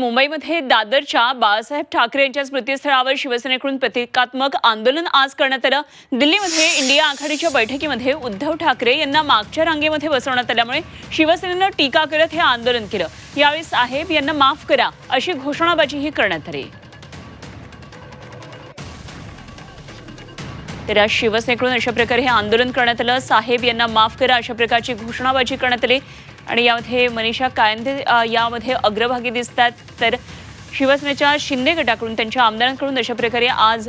मुंबईमध्ये दादरच्या बाळासाहेब ठाकरे यांच्या स्मृतीस्थळावर शिवसेनेकडून प्रतिकात्मक आंदोलन आज करण्यात आलं. दिल्लीमध्ये इंडिया आघाडीच्या बैठकीमध्ये उद्धव ठाकरे यांना मागच्या रांगेमध्ये बसवण्यात आल्यामुळे शिवसेनेनं टीका करत हे आंदोलन केलं. यावेळी साहेब यांना माफ करा अशी घोषणाबाजीही करण्यात आली. तर आज शिवसेनेकडून अशा प्रकारे हे आंदोलन करण्यात आलं. साहेब यांना माफ करा अशा प्रकारची घोषणाबाजी करण्यात आली. आणि यामध्ये मनीषा कायंदे यामध्ये अग्रभागी दिसतात. तर शिवसेनेच्या शिंदे गटाकडून त्यांच्या आमदारांकडून अशा प्रकारे आज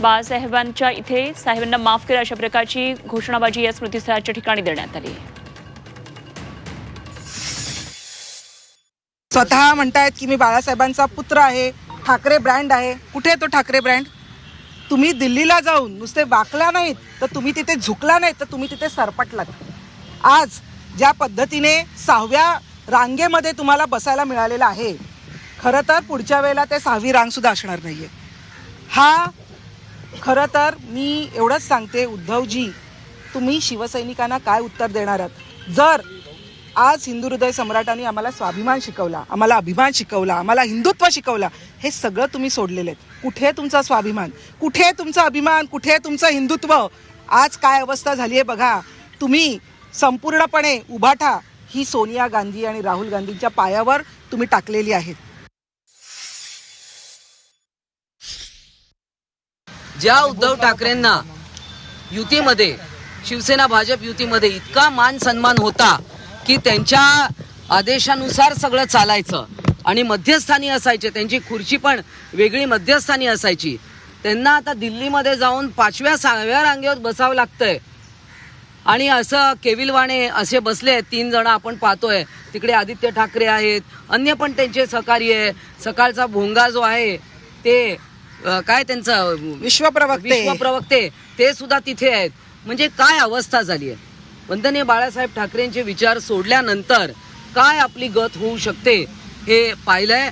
बाळासाहेबांच्या इथे साहेबांना माफ करा अशा प्रकारची घोषणाबाजी या स्मृतीस्थळाच्या ठिकाणी देण्यात आली. स्वतः म्हणतायत की मी बाळासाहेबांचा पुत्र आहे ठाकरे ब्रँड आहे. कुठे तो ठाकरे ब्रँड? तुम्ही दिल्लीला जाऊन नुसते वाकला नाहीत तर तुम्ही तिथे झुकला नाहीत तर तुम्ही तिथे सरपटलात. आज ज्या पद्धतीने सहाव्या रांगेमध्ये तुम्हाला बसायला मिळालेलं आहे खरं तर पुढच्या वेळेला ते सहावी रांगसुद्धा असणार नाही आहे हा खरं तर मी एवढंच सांगते उद्धवजी तुम्ही शिवसैनिकांना काय उत्तर देणार आहात? जर आज हिंदू हृदय सम्राटांनी आम्हाला स्वाभिमान शिकवला आम्हाला अभिमान शिकवला आम्हाला हिंदुत्व शिकवला. हे सगळं तुम्ही सोडलेले आहेत. कुठे तुमचा स्वाभिमान? कुठे तुमचा अभिमान? कुठे आहे तुमचं हिंदुत्व? आज काय अवस्था झाली आहे बघा. तुम्ही संपूर्णपणे उभाठा ही सोनिया गांधी आणि राहुल गांधींच्या पायावर तुम्ही टाकलेली आहेत. ज्या उद्धव ठाकरेंना युतीमध्ये शिवसेना भाजप युतीमध्ये इतका मान सन्मान होता की त्यांच्या आदेशानुसार सगळं चालायचं. आणि मध्यस्थानी असायचे त्यांची खुर्ची पण वेगळी मध्यस्थानी असायची. त्यांना आता दिल्लीमध्ये जाऊन पाचव्या सहाव्या रांगेवर बसावं लागतंय. आणि असं केविलवाणे असे बसले आहेत तीन जण आपण पाहतोय. तिकडे आदित्य ठाकरे आहेत अन्य पण त्यांचे सहकारी आहे. सकाळचा भोंगा जो आहे ते काय त्यांचं? विश्वप्रवक्ते. विश्वप्रवक्ते ते सुद्धा तिथे आहेत. म्हणजे काय अवस्था झाली आहे? वंदनीय बाळासाहेब ठाकरेंचे विचार सोडल्यानंतर काय आपली गत होऊ शकते हे पाहिलंय.